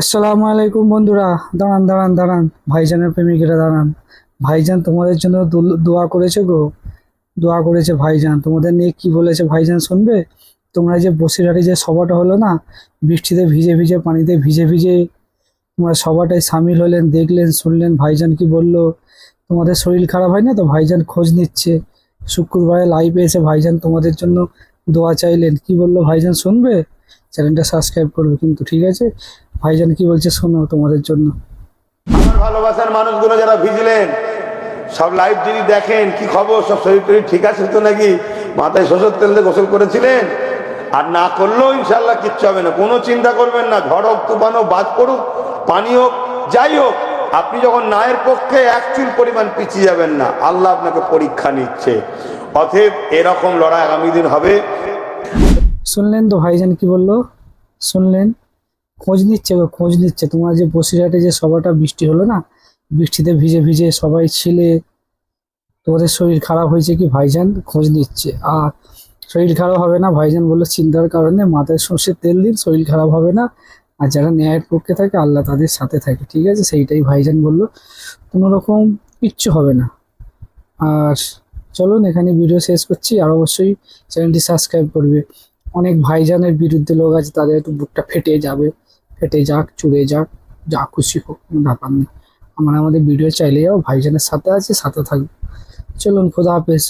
আসসালামু আলাইকুম বন্ধুরা। দাঁড়ান দাঁড়ান দাঁড়ান। ভাইজানের প্রেমিকেরা দাঁড়ান। ভাইজান তোমাদের জন্য দোয়া করেছে গো। দোয়া করেছে ভাইজান। তোমাদের নিয়ে কি বলেছে ভাইজান শুনবে? তোমরা যে বসিরহাটে যে সভাটা হলো না, বৃষ্টিতে ভিজে ভিজে, পানিতে ভিজে ভিজে তোমরা সবাটাই সামিল হলেন, দেখলেন, শুনলেন, ভাইজান কি বলল? তোমাদের শরীর খারাপ হয় না তো? ভাইজান খোঁজ নিচ্ছে। শুক্রবারে লাইভে এসে ভাইজান তোমাদের জন্য দোয়া চাইলেন। কি বলল ভাইজান শুনবে? চ্যানেলটা সাবস্ক্রাইব করবে কিন্তু, ঠিক আছে? ভাইজান কি বলছে শোনো তোমাদের জন্য। আমার ভালোবাসার মানুষগুলো যারা ভিজলেন সব লাইভ যদি দেখেন কি খবর? সব শরীর টরীর ঠিক আছে তো নাকি? মাথায় শোষর তেল দিয়ে গোসল করেছিলেন? আর না করলেও ইনশাল্লাহ কিচ্ছু হবে না। কোনো চিন্তা করবেন না ঝড় হোক তুফান হোক বাজ পড়ুক পানি হোক যাই হোক আপনি যখন নায়ের পক্ষে এক চুল পরিমাণ পিছিয়ে যাবেন না আল্লাহ আপনাকে পরীক্ষা নিচ্ছে। অতএব এরকম লড়াই আগামী দিন হবে। শুনলেন তো ভাইজান কি বলল? শুনলেন? খোঁজ নিচ্ছে খোঁজ নিচ্ছে। তোমার যে বসিরহাটে যে সভাটা বৃষ্টি হলো না, বৃষ্টিতে ভিজে ভিজে সবাই ছিলে। তোমাদের শরীর খারাপ হয়েছে কি ভাইজান? খোঁজ নিচ্ছে। আর শরীর খারাপ হবে না ভাইজান বলল চিন্তার কারণে মাথায় সর্ষের তেল দিন, শরীর খারাপ হবে না। আর যারা ন্যায়ের পক্ষে থাকে, আল্লাহ তাদের সাথে থাকে, ঠিক আছে? সেইটাই ভাইজান বলল। কোনো রকম কিচ্ছু হবে না। আর চলুন, এখানে ভিডিও শেষ করছি। আর অবশ্যই চ্যানেলটি সাবস্ক্রাইব করবে। অনেক ভাইজানের বিরুদ্ধে লোক আছে, তাদের একটু বুকটা ফেটে যাবে। ফেটে যাক, চুড়ে যাক, যা খুশি হোক কোনো ব্যাপার নেই আমরা আমাদের ভিডিও চাইলে যাও ভাইজানের সাথে আছে, সাথে থাকব। চলুন, খোদা হাফেজ।